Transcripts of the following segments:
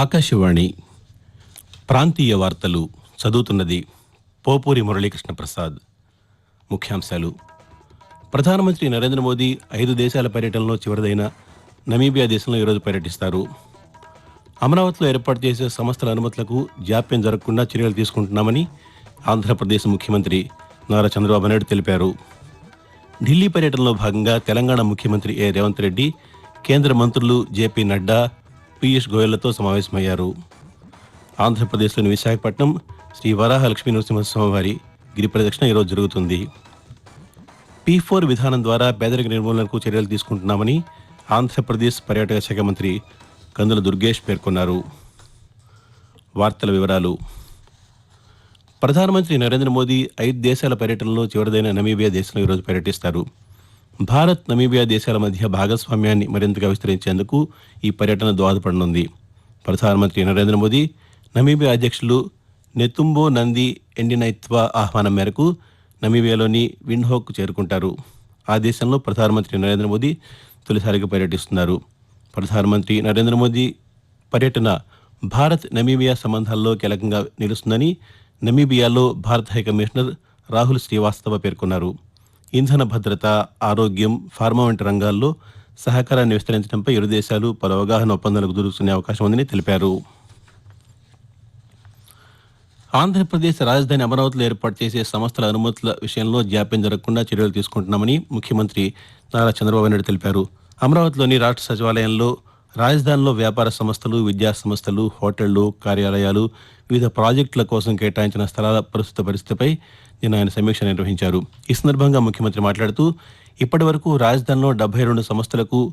ఆకాశవాణి ప్రాంతీయ వార్తలు చదువుతున్నది పోపూరి మురళీకృష్ణ ప్రసాద్. ముఖ్యాంశాలు. ప్రధానమంత్రి నరేంద్ర మోదీ ఐదు దేశాల పర్యటనలో చివరిదైన నమీబియా దేశంలో ఈరోజు పర్యటిస్తారు. అమరావతిలో ఏర్పాటు చేసే సంస్థల అనుమతులకు జాప్యం జరగకుండా చర్యలు తీసుకుంటున్నామని ఆంధ్రప్రదేశ్ ముఖ్యమంత్రి నారా చంద్రబాబు నాయుడు తెలిపారు. ఢిల్లీ పర్యటనలో భాగంగా తెలంగాణ ముఖ్యమంత్రి ఏ రేవంత్ రెడ్డి కేంద్ర మంత్రులు జేపీ నడ్డా పీయూష్ గోయల్లతో సమావేశమయ్యారు. ఆంధ్రప్రదేశ్లోని విశాఖపట్నం శ్రీ వరాహ లక్ష్మీ నరసింహస్వామి వారి గిరి ప్రదక్షిణ ఈరోజు జరుగుతుంది. పీ ఫోర్ విధానం ద్వారా పేదరిక నిర్మూలనకు చర్యలు తీసుకుంటున్నామని ఆంధ్రప్రదేశ్ పర్యాటక శాఖ మంత్రి కందుల దుర్గేష్ పేర్కొన్నారు. వార్తల వివరాలు. ప్రధానమంత్రి నరేంద్ర మోదీ ఐదు దేశాల పర్యటనలో చివరిదైన నమీబియా దేశంలో ఈరోజు పర్యటిస్తారు. భారత్ నమీబియా దేశాల మధ్య భాగస్వామ్యాన్ని మరింతగా విస్తరించేందుకు ఈ పర్యటన దోహదపడనుంది. ప్రధానమంత్రి నరేంద్ర మోదీ నమీబియా అధ్యక్షులు నెతుంబో నంది ఎండినైత్వ ఆహ్వానం మేరకు నమీబియాలోని విండ్హోక్ చేరుకుంటారు. ఆ దేశంలో ప్రధానమంత్రి నరేంద్ర మోదీ తొలిసారిగా పర్యటిస్తున్నారు. ప్రధానమంత్రి నరేంద్ర మోదీ పర్యటన భారత్ నమీబియా సంబంధాల్లో కీలకంగా నిలుస్తుందని నమీబియాలో భారత హైకమిషనర్ రాహుల్ శ్రీవాస్తవ పేర్కొన్నారు. ఇంధన భద్రత ఆరోగ్యం ఫార్మా వంటి రంగాల్లో సహకారాన్ని విస్తరించడంపై ఇరు దేశాలు పలు అవగాహన ఒప్పందాలకు దొరుకుతునే అవకాశం ఉందని తెలిపారు. ఆంధ్రప్రదేశ్ రాజధాని అమరావతిలో ఏర్పాటు చేసే సంస్థల అనుమతుల విషయంలో జాప్యం జరగకుండా చర్యలు తీసుకుంటున్నామని ముఖ్యమంత్రి నారా చంద్రబాబు నాయుడు తెలిపారు. అమరావతిలోని రాష్ట్ర సచివాలయంలో రాజధానిలో వ్యాపార సంస్థలు విద్యా సంస్థలు హోటళ్ళు కార్యాలయాలు వివిధ ప్రాజెక్టుల కోసం కేటాయించిన స్థలాల ప్రస్తుత పరిస్థితిపై నిన్న ఆయన సమీక్ష నిర్వహించారు. ఈ సందర్భంగా ముఖ్యమంత్రి మాట్లాడుతూ ఇప్పటి వరకు రాజధానిలో డెబ్బై రెండు సంస్థలకు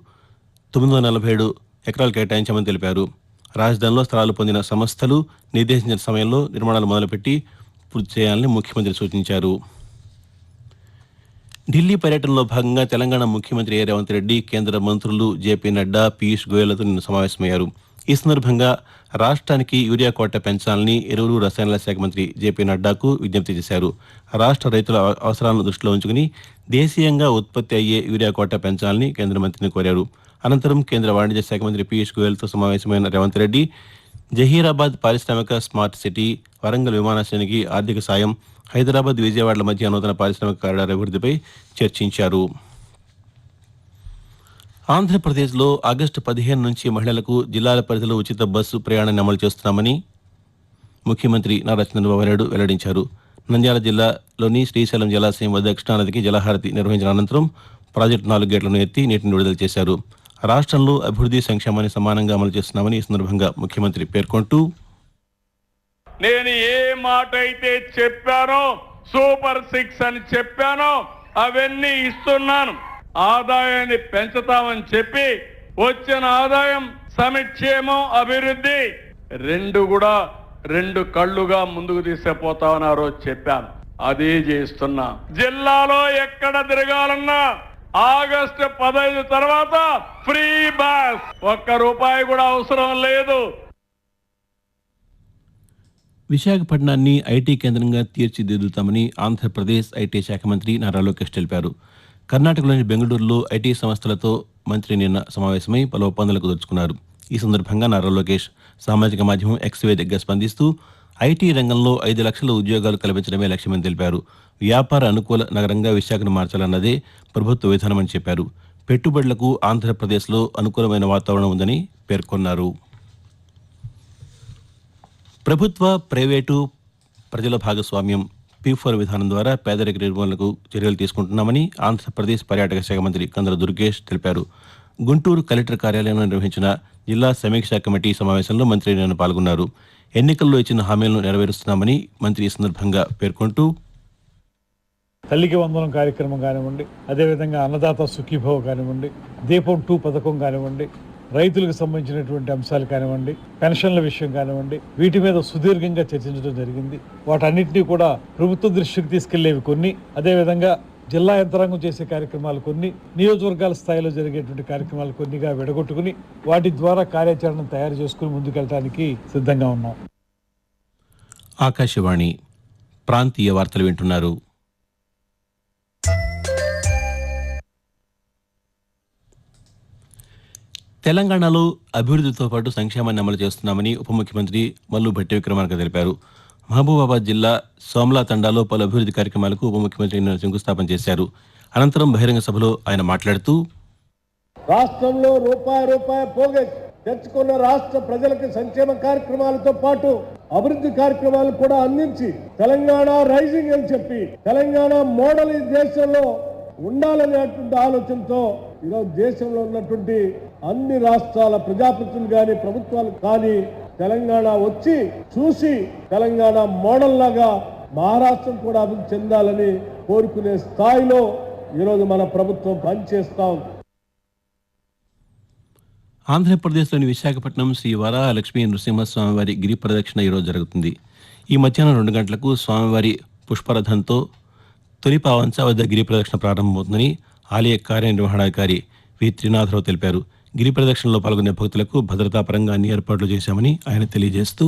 తొమ్మిది వందల నలభై ఏడు ఎకరాలు కేటాయించామని తెలిపారు. రాజధానిలో స్థలాలు పొందిన సంస్థలు నిర్దేశించిన సమయంలో నిర్మాణాలు మొదలుపెట్టి పూర్తి చేయాలని ముఖ్యమంత్రి సూచించారు. ఢిల్లీ పర్యటనలో భాగంగా తెలంగాణ ముఖ్యమంత్రి ఏ రేవంత్ రెడ్డి కేంద్ర మంత్రులు జేపీ నడ్డా పీయూష్ గోయల్తో నిన్న సమావేశమయ్యారు. ఈ సందర్భంగా రాష్ట్రానికి యూరియా కోట పెంచాలని ఎరువులు రసాయనాల శాఖ మంత్రి జేపీ నడ్డాకు విజ్ఞప్తి చేశారు. రాష్ట్ర రైతుల అవసరాలను దృష్టిలో ఉంచుకుని దేశీయంగా ఉత్పత్తి అయ్యే యూరియా కోట పెంచాలని కేంద్ర మంత్రిని కోరారు. అనంతరం కేంద్ర వాణిజ్య శాఖ మంత్రి పీయూష్ గోయల్తో సమావేశమైన రేవంత్ రెడ్డి జహీరాబాద్ పారిశ్రామిక స్మార్ట్ సిటీ వరంగల్ విమానాశ్రయానికి ఆర్థిక సాయం హైదరాబాద్ విజయవాడల మధ్య నూతన పారిశ్రామిక కారిడార్ అభివృద్ధిపై చర్చించారు. ఆంధ్రప్రదేశ్లో ఆగస్టు పదిహేను నుంచి మహిళలకు జిల్లాల పరిధిలో ఉచిత బస్సు ప్రయాణాన్ని అమలు చేస్తున్నామని ముఖ్యమంత్రి నారా చంద్రబాబు నాయుడు వెల్లడించారు. నంద్యాల జిల్లాలోని శ్రీశైలం జలాశయం వద్ద కృష్ణానదికి జలహారతి నిర్వహించిన అనంతరం ప్రాజెక్టు నాలుగు గేట్లను ఎత్తి నీటిని విడుదల చేశారు. రాష్ట్రంలో అభివృద్ధి సంక్షేమాన్ని సమానంగా అమలు చేస్తున్నామని ఈ సందర్భంగా ముఖ్యమంత్రి పేర్కొంటూ నేను ఏ మాట అయితే చెప్పానో సూపర్ సిక్స్ అని చెప్పానో అవన్నీ ఇస్తున్నాను. ఆదాయాన్ని పెంచుతామని చెప్పి వచ్చిన ఆదాయం సమిక్షేమం అభివృద్ధి రెండు కూడా రెండు కళ్ళుగా ముందుకు తీసుకుపోతామని ఆ రోజు చెప్పాను. అదే చేస్తున్నా. జిల్లాలో ఎక్కడ తిరగాలన్నా ఆగస్టు పదహైదు తర్వాత ఫ్రీ బస్. ఒక్క రూపాయి కూడా అవసరం లేదు. విశాఖపట్నాన్ని ఐటీ కేంద్రంగా తీర్చిదిద్దుతామని ఆంధ్రప్రదేశ్ ఐటీ శాఖ మంత్రి నారా లోకేష్ తెలిపారు. కర్ణాటకలోని బెంగళూరులో ఐటీ సంస్థలతో మంత్రి నిన్న సమావేశమై పలు ఒప్పందాలకు దొరుకున్నారు ఈ సందర్భంగా నారా లోకేష్ సామాజిక మాధ్యమం ఎక్స్ వేదికగా స్పందిస్తూ ఐటీ రంగంలో ఐదు లక్షల ఉద్యోగాలు కల్పించడమే లక్ష్యమని తెలిపారు. వ్యాపార అనుకూల నగరంగా విశాఖను మార్చాలన్నదే ప్రభుత్వ విధానమని చెప్పారు. పెట్టుబడులకు ఆంధ్రప్రదేశ్లో అనుకూలమైన వాతావరణం ఉందని పేర్కొన్నారు. ప్రభుత్వ ప్రైవేటు ప్రజల భాగస్వామ్యం పీ ఫోర్ విధానం ద్వారా పేదరిక నిర్మూలనకు చర్యలు తీసుకుంటున్నామని ఆంధ్రప్రదేశ్ పర్యాటక శాఖ మంత్రి కందల దుర్గేష్ తెలిపారు. గుంటూరు కలెక్టర్ కార్యాలయంలో నిర్వహించిన జిల్లా సమీక్షా కమిటీ సమావేశంలో మంత్రి నిన్న పాల్గొన్నారు. ఎన్నికల్లో ఇచ్చిన హామీలను నెరవేరుస్తున్నామని మంత్రి ఈ సందర్భంగా పేర్కొంటూ తల్లికి వందనం కార్యక్రమం కానివ్వండి అదేవిధంగా అన్నదాత సుఖీభవ కానివ్వండి దీపం టూ పథకం కానివ్వండి రైతులకు సంబంధించినటువంటి అంశాలు కానివ్వండి పెన్షన్ల విషయం కానివ్వండి వీటి మీద సుదీర్ఘంగా చర్చించడం జరిగింది. వాటన్నింటినీ కూడా ప్రభుత్వ దృష్టికి తీసుకెళ్ళేవి కొన్ని. అదేవిధంగా జిల్లా యంత్రాంగం చేసే కార్యక్రమాలు కొన్ని నియోజకవర్గాల స్థాయిలో జరిగేటువంటి కార్యక్రమాలు కొన్నిగా విడగొట్టుకుని వాటి ద్వారా కార్యాచరణ తయారు చేసుకుని ముందుకెళ్ళడానికి సిద్ధంగా ఉన్నాం. ఆకాశవాణి ప్రాంతీయ వార్తలు వింటున్నారు. తెలంగాణలో అభివృద్ధితో పాటు సంక్షేమాన్ని అమలు చేస్తున్నామని ఉప ముఖ్యమంత్రి మల్లు భట్టి విక్రమార్క తెలిపారు. మహబూబాబాద్ జిల్లా సోమ్లా తండాలో పలు అభివృద్ధి కార్యక్రమాలకు ఉప ముఖ్యమంత్రి నిన్న శంకుస్థాపన చేశారు. అనంతరం బహిరంగ సభలో ఆయన మాట్లాడుతూ రాష్ట్రంలో రూపాయి రూపాయి పోగే తెచ్చుకున్న రాష్ట్ర ప్రజలకు సంక్షేమ కార్యక్రమాలతో పాటు అభివృద్ధి కార్యక్రమాలు కూడా అందించి తెలంగాణ రైజింగ్ అని చెప్పి తెలంగాణ మోడల్ ఈ దేశంలో ఉండాలనేటువంటి ఆలోచనతో ఈరోజు దేశంలో ఉన్నటువంటి అన్ని రాష్ట్రాల ప్రజాప్రతినిధులు కానీ ప్రభుత్వాలు కానీ తెలంగాణ వచ్చి చూసి తెలంగాణ మోడల్ లాగా మహారాష్ట్రం కూడా అభివృద్ధి చెందాలని కోరుకునే స్థాయిలో ఈరోజు మన ప్రభుత్వం పనిచేస్తా ఉంది. ఆంధ్రప్రదేశ్లోని విశాఖపట్నం శ్రీ వరాహ నృసింహస్వామివారి గిరి ప్రదక్షిణ ఈరోజు జరుగుతుంది. ఈ మధ్యాహ్నం రెండు గంటలకు స్వామివారి పుష్పరథంతో తొలి పావంచ వద్ద గిరి ప్రదక్షిణ ప్రారంభమవుతుందని ఆలయ కార్యనిర్వహణాధికారి వి. త్రినాథరావు తెలిపారు. గిరి ప్రదక్షిణలో పాల్గొనే భక్తులకు భద్రతాపరంగా అన్ని ఏర్పాట్లు చేశామని ఆయన తెలియజేస్తూ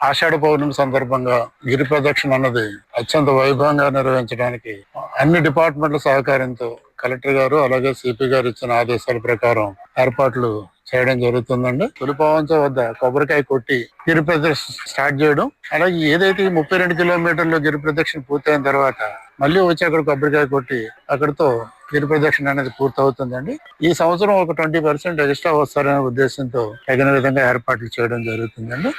ఆషాఢ పౌర్ణమి సందర్భంగా గిరి ప్రదక్షిణ అన్నది అత్యంత వైభవంగా నిర్వహించడానికి అన్ని డిపార్ట్మెంట్ల సహకారంతో కలెక్టర్ గారు అలాగే సిపి గారు ఇచ్చిన ఆదేశాల ప్రకారం ఏర్పాట్లు చేయడం జరుగుతుందండి. తొలిపావంచ వద్ద కొబ్బరికాయ కొట్టి గిరి ప్రదక్షిణ స్టార్ట్ చేయడం అలాగే ఏదైతే ముప్పై రెండు కిలోమీటర్లు గిరి ప్రదక్షిణ పూర్తయిన తర్వాత మళ్ళీ వచ్చి అక్కడ కొబ్బరికాయ కొట్టి అక్కడతో గిరి ప్రదక్షిణ అనేది పూర్తవుతుందండి. ఈ సంవత్సరం ఒక ట్వంటీ పర్సెంట్ ఎక్స్ట్రా వస్తారనే ఉద్దేశంతో తగిన విధంగా ఏర్పాట్లు చేయడం జరుగుతుందండి.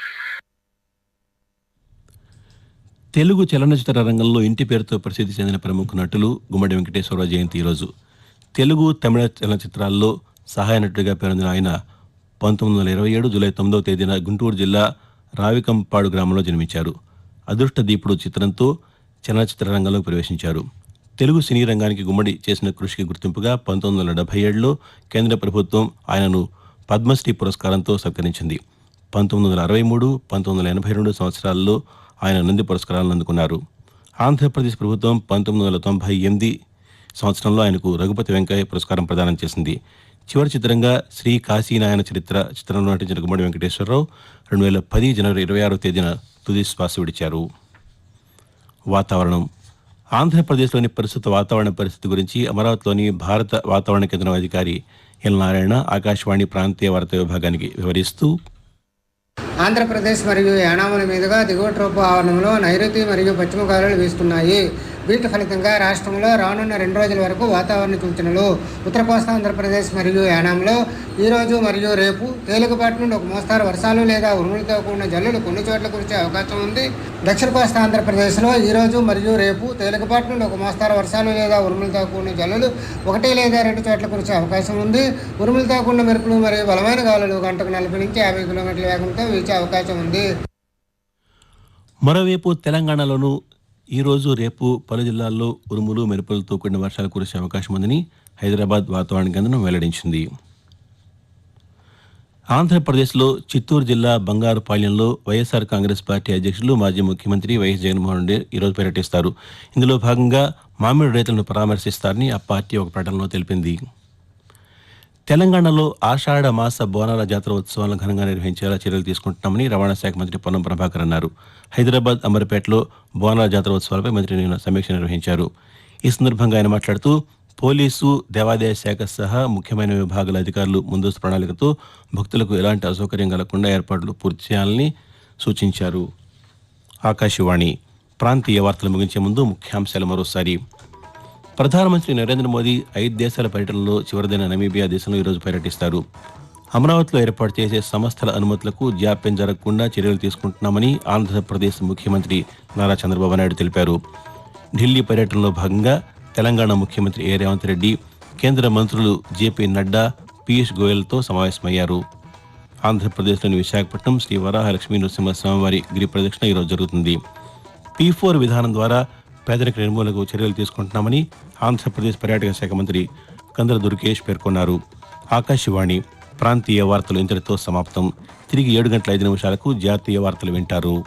తెలుగు చలనచిత్ర రంగంలో ఇంటి పేరుతో ప్రసిద్ధి చెందిన ప్రముఖ నటులు గుమ్మడి వెంకటేశ్వరరావు జయంతి ఈరోజు. తెలుగు తమిళ చలనచిత్రాల్లో సహాయ నటుడిగా పేరొందిన ఆయన పంతొమ్మిది వందల ఇరవై ఏడు జూలై తొమ్మిదవ తేదీన గుంటూరు జిల్లా రావికంపాడు గ్రామంలో జన్మించారు. అదృష్ట దీపుడు చిత్రంతో చలనచిత్ర రంగంలోకి ప్రవేశించారు. తెలుగు సినీ రంగానికి గుమ్మడి చేసిన కృషికి గుర్తింపుగా పంతొమ్మిది వందల డెబ్బై ఏడులో కేంద్ర ప్రభుత్వం ఆయనను పద్మశ్రీ పురస్కారంతో సత్కరించింది. పంతొమ్మిది వందల అరవై మూడు పంతొమ్మిది వందల ఎనభై రెండు సంవత్సరాల్లో ఆయన నంది పురస్కారాలను అందుకున్నారు. ఆంధ్రప్రదేశ్ ప్రభుత్వం పంతొమ్మిది వందల తొంభై ఎనిమిది సంవత్సరంలో ఆయనకు రఘుపతి వెంకయ్య పురస్కారం ప్రదానం చేసింది. చివరి చిత్రంగా శ్రీ కాశీనాయన చరిత్ర చిత్రంలో నటించిన గుమ్మడి వెంకటేశ్వరరావు రెండు వేల పది జనవరి ఇరవై ఆరో తేదీన తుది శ్వాస విడిచారు. వాతావరణం. ఆంధ్రప్రదేశ్లోని ప్రస్తుత వాతావరణ పరిస్థితి గురించి అమరావతిలోని భారత వాతావరణ కేంద్రం అధికారి ఎల్ నారాయణ ఆకాశవాణి ప్రాంతీయ వార్తా విభాగానికి వివరిస్తూ ఆంధ్రప్రదేశ్ మరియు యానాముల మీదుగా దిగువ ట్రోపు ఆవరణంలో నైరుతి మరియు పశ్చిమ గాలులు వీస్తున్నాయి. వీటి ఫలితంగా రాష్ట్రంలో రానున్న రెండు రోజుల వరకు వాతావరణ సూచనలు ఉత్తర కోస్తా ఆంధ్రప్రదేశ్ మరియు యానాంలో ఈ రోజు మరియు రేపు తేలికపాటి నుండి ఒక మోస్తారు వర్షాలు లేదా ఉరుములతో కూడిన జల్లులు కొన్ని చోట్ల కురిసే అవకాశం ఉంది. దక్షిణ కోస్తా ఆంధ్రప్రదేశ్లో ఈ రోజు మరియు రేపు తేలికపాటి నుండి ఒక మోస్తారు వర్షాలు లేదా ఉరుములతో కూడిన జల్లులు ఒకటి లేదా రెండు చోట్ల కురిసే అవకాశం ఉంది. ఉరుములతో కూడిన మెరుపులు మరియు బలమైన గాలులు గంటకు నలభై నుంచి యాభై కిలోమీటర్ల వేగంతో వీచే అవకాశం ఉంది. మరోవైపు తెలంగాణలోనూ ఈరోజు రేపు పలు జిల్లాల్లో ఉరుములు మెరుపులతో కూడిన వర్షాలు కురిసే అవకాశం ఉందని హైదరాబాద్ వాతావరణ కేంద్రం వెల్లడించింది. ఆంధ్రప్రదేశ్లో చిత్తూరు జిల్లా బంగారుపాళ్యంలో వైఎస్ఆర్ కాంగ్రెస్ పార్టీ అధ్యక్షులు మాజీ ముఖ్యమంత్రి వైఎస్ జగన్మోహన్ రెడ్డి ఈరోజు పర్యటిస్తారు. ఇందులో భాగంగా మామిడి రైతులను పరామర్శిస్తారని ఆ పార్టీ ఒక ప్రకటనలో తెలిపింది. తెలంగాణలో ఆషాఢ మాస బోనాల జాతర ఉత్సవాలను ఘనంగా నిర్వహించేలా చర్యలు తీసుకుంటున్నామని రవాణా శాఖ మంత్రి పొన్నం ప్రభాకర్ అన్నారు. హైదరాబాద్ అమర్పేటలో బోనాల జాతర ఉత్సవాలపై మంత్రి నిన్న సమీక్ష నిర్వహించారు. ఈ సందర్భంగా ఆయన మాట్లాడుతూ పోలీసు దేవాదాయ శాఖ సహా ముఖ్యమైన విభాగాల అధికారులు ముందస్తు ప్రణాళికతో భక్తులకు ఎలాంటి అసౌకర్యం కలగకుండా ఏర్పాట్లు పూర్తి చేయాలని సూచించారు. ఆకాశవాణి ప్రాంతీయ వార్తలు ముగించే ముందు ముఖ్యాంశాలు మరోసారి. ప్రధానమంత్రి నరేంద్ర మోదీ ఐదు దేశాల పర్యటనలో చివరిదైన నమీబియా దేశంలో ఈరోజు పర్యటిస్తారు. అమరావతిలో ఏర్పాటు చేసే సంస్థల అనుమతులకు జాప్యం జరగకుండా చర్యలు తీసుకుంటున్నామని ఆంధ్రప్రదేశ్ ముఖ్యమంత్రి నారా చంద్రబాబు నాయుడు తెలిపారు. ఢిల్లీ పర్యటనలో భాగంగా తెలంగాణ ముఖ్యమంత్రి ఏ రేవంత్ రెడ్డి కేంద్ర మంత్రులు జేపీ నడ్డా పీయూష్ గోయల్తో సమావేశమయ్యారు. ఆంధ్రప్రదేశ్లోని విశాఖపట్నం శ్రీ వరాహలక్ష్మీ నరసింహస్వామివారి గిరి ప్రదక్షిణ ఈరోజు జరుగుతుంది. పీ ఫోర్ విధానం ద్వారా పేదరిక నిర్మూలనకు చర్యలు తీసుకుంటున్నామని ఆంధ్రప్రదేశ్ పర్యాటక శాఖ మంత్రి కందల దుర్గేష్ పేర్కొన్నారు. ఆకాశవాణి ప్రాంతీయ వార్తలు ఇంతటితో సమాప్తం. తిరిగి ఏడు గంటల ఐదు నిమిషాలకు జాతీయ వార్తలు వింటారు.